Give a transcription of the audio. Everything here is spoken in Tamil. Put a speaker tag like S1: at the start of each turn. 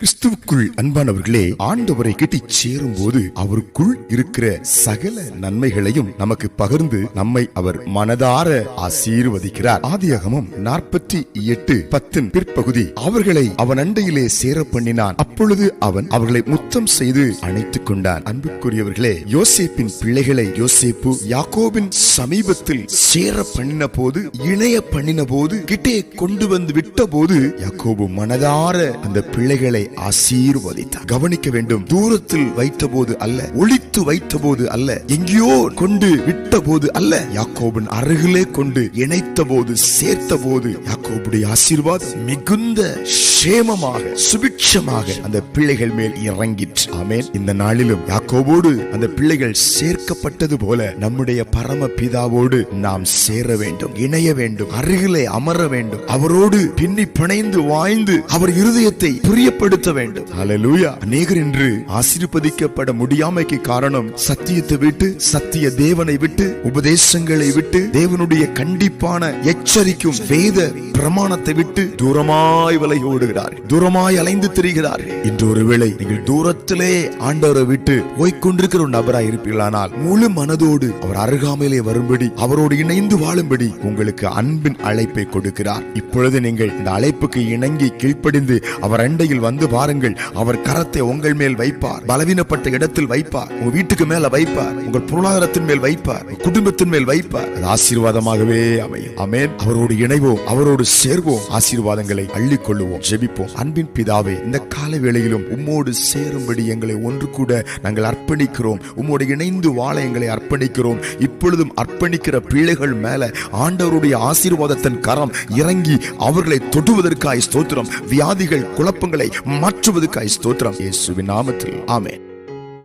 S1: கிறிஸ்துவுக்குள் அன்பானவர்களே ஆண்டவரை கிட்டி சேரும் போது அவருக்குள் இருக்கிற சகல நன்மைகளையும் நமக்கு பகிர்ந்து நம்மை அவர் மனதார ஆசீர்வதிக்கிறார். ஆதியாகமம் நாற்பத்தி எட்டு பத்தின் பிற்பகுதி அவர்களை அவன் அண்டையிலே சேர பண்ணினான் அப்பொழுது அவன் அவர்களை முத்தம் செய்து அணைத்துக் கொண்டான். அன்புக்குரியவர்களே யோசேப்பின் பிள்ளைகளை யோசேப்பு யாக்கோபின் சமீபத்தில் சேர பண்ணின போது இணைய பண்ணின போது கிட்டே கொண்டு வந்து விட்ட போது யாக்கோபு மனதார அந்த பிள்ளைகளை ஆசீர்வதித்தார். கவனிக்க வேண்டும் தூரத்தில் வைத்த போது அல்ல ஒழித்து வைத்த போது அல்ல எங்கேயோ கொண்டு விட்ட போது அல்ல. யாக்கோபின் அருகிலே கொண்டு இணைத்த போது சேர்த்த போது யாக்கோபுடைய ஆசீர்வாதம் மிகுந்த சேமமாக சுபிட்சமாக அந்த பிள்ளைகள் மேல் இறங்கிற்று. ஆமேன். இந்த நாளிலும் யாக்கோபோடு அந்த பிள்ளைகள் சேர்க்கப்பட்டது போல நம்முடைய பரம பிதாவோடு நாம் சேர வேண்டும் இணைய வேண்டும் அருகிலே அமர வேண்டும். அவரோடு பின்னி பிணைந்து வாழ்ந்து அவர் இருதயத்தை வெளிப்படுத்த வேண்டும். அலலூயா அநேகர் என்று ஆசீர்வதிக்கப்பட முடியாமைக்கு காரணம் சத்தியத்தை விட்டு சத்திய தேவனை விட்டு உபதேசங்களை விட்டு தேவனுடைய கண்டிப்பான எச்சரிக்கும் வேத பிரமாணத்தை விட்டு தூரமாய் விலை ஓடுகிறார்கள் தூரமாய் அலைந்து திரிகிறார்கள் இன்று ஒருவேளை நீங்கள் தூரத்திலே ஆண்டவரை விட்டு போய்க்கொண்டிருக்கிற ஒரு நபராய் இருப்பீர்களானால் முழு மனதோடு அவர் அருகாமையிலே வரும்படி அவரோடு இணைந்து வாழும்படி உங்களுக்கு அன்பின் அழைப்பை கொடுக்கிறார். இப்பொழுது நீங்கள் இந்த அழைப்புக்கு இணங்கி கீழ்ப்படிந்து அவர் அண்டையில் வந்து பாருங்கள் அவர் கரத்தை உங்கள் மேல் வைப்பார். பலவீனப்பட்ட இடத்தில் வைப்பார். உங்க வீட்டுக்கு மேல வைப்பார். உங்கள் பொருளாதாரத்தின் மேல் வைப்பார். குடும்பத்தின் மேல் வைப்பார். அது ஆசீர்வாதமாகவே அமையும். அமேன் அவரோடு இணைவோம். அவரோடு சேர்வோம். ஆசீர்வாதங்களை அள்ளி கொள்ளுவோம் ஜெபிப்போம். அன்பின் பிதாவே இந்த கால வேளையிலும் உம்மோடு சேரும்படி எங்களை ஒன்று கூட நாங்கள் அர்ப்பணிக்கிறோம். உம்மோடு இணைந்து வாழ எங்களை அர்ப்பணிக்கிறோம். இப்பொழுதும் அர்ப்பணிக்கிற பிள்ளைகள் மேல ஆண்டவருடைய ஆசீர்வாதத்தின் கரம் இறங்கி அவர்களை தொடுவதற்காய் ஸ்தோத்திரம். வியாதிகள் குழப்பங்களை மாற்றுவதற்காய் ஸ்தோத்திரம். இயேசுவின் நாமத்தில். ஆமென்.